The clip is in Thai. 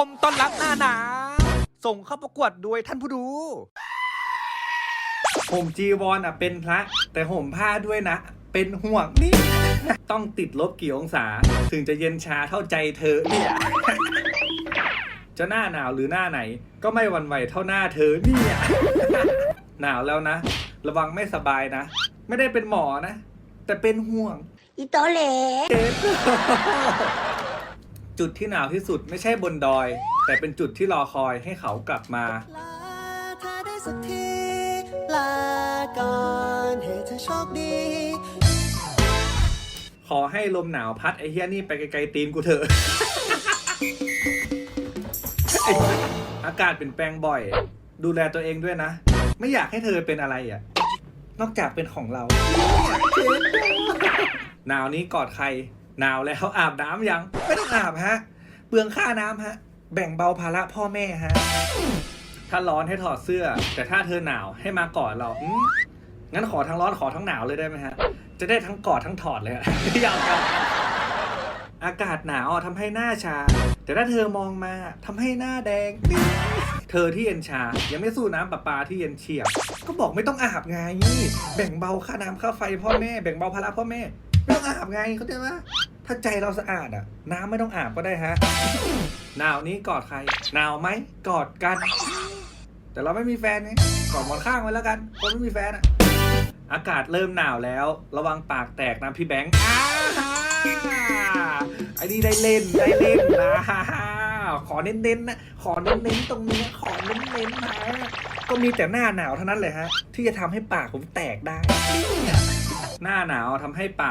คมต้อนรับหน้าหนาวส่งเข้าประกวดโดยท่านผู้ดูห่มจีวรอะเป็นพระ แต่ห่มผ้าด้วยนะ เป็นห่วงนี่ ต้องติดลบกี่องศา ถึงจะเย็นชาเท่าใจเธอเนี่ย จะหน้าหนาวหรือหน้าไหน ก็ไม่หวันไหวเท่าหน้าเธอเนี่ย หนาวแล้วนะ ระวังไม่สบายนะ ไม่ได้เป็นหมอนะ แต่เป็นห่วง อีโตเหลจุ ดที่หนาวที่สุดไม่ใช่บนดอย แต่เป็นจุดที่รอคอยให้เขากลับมา ลาเธอได้สักที ลาก่อนให้เธอโชคดี ขอให้ลมหนาวพัดไอ้เฮียนี่ไปไกลๆตีนกูเถอะ ไอ้อากาศเปลี่ยนแปลงบ่อย ดูแลตัวเองด้วยนะ ไม่อยากให้เธอเป็นอะไรอะ นอกจากเป็นของเรา หนาวนี้กอดใคร หนาวแล้วอาบน้ำยัง ไม่ต้องอาบฮะ เปลืองค่าน้ำฮะ แบ่งเบาภาระพ่อแม่ฮะ ถ้าร้อนให้ถอดเสื้อ แต่ถ้าเธอหนาวให้มากอดเรางั้นขอทั้งร้อนขอทั้งหนาวเลยได้ไหมฮะ จะได้ทั้งกอดทั้งถอดเลยอะอยากเอาอากาศหนาวอะทำให้หน้าชา แต่ถ้าเธอมองมาทำให้หน้าแดง เธอที่เย็นชา ยังไม่สู้น้ำประปาที่เย็นเฉียบ ก็บอกไม่ต้องอาบไง แบ่งเบาค่าน้ำค่าไฟพ่อแม่ แบ่งเบาภาระพ่อแม่ ไม่ต้องอาบไงเขาใจไหมถ้าใจเราสะอาดอะน้ำไม่ต้องอาบก็ได้ฮะหนาวนี้กอดใครหนาวไหมกอดกัน แต่เราไม่มีแฟนไงกอดหมอนข้างไว้แล้วกันคนไม่มีแฟนอะอากาศเริ่มหนาวแล้ว ระวังปากแตกนะพี่แบงค์อ้าไอ้นี่ได้เล่นได้เล่นนะฮ่าฮ่าขอเน้นๆนะ ขอเน้นๆตรงนี้ขอเน้นๆนะก็มีแต่หน้าหนาวเท่านั้นเลยฮะ ที่จะทำให้ปากผมแตกได้ หน้าหนาวทำให้ปาก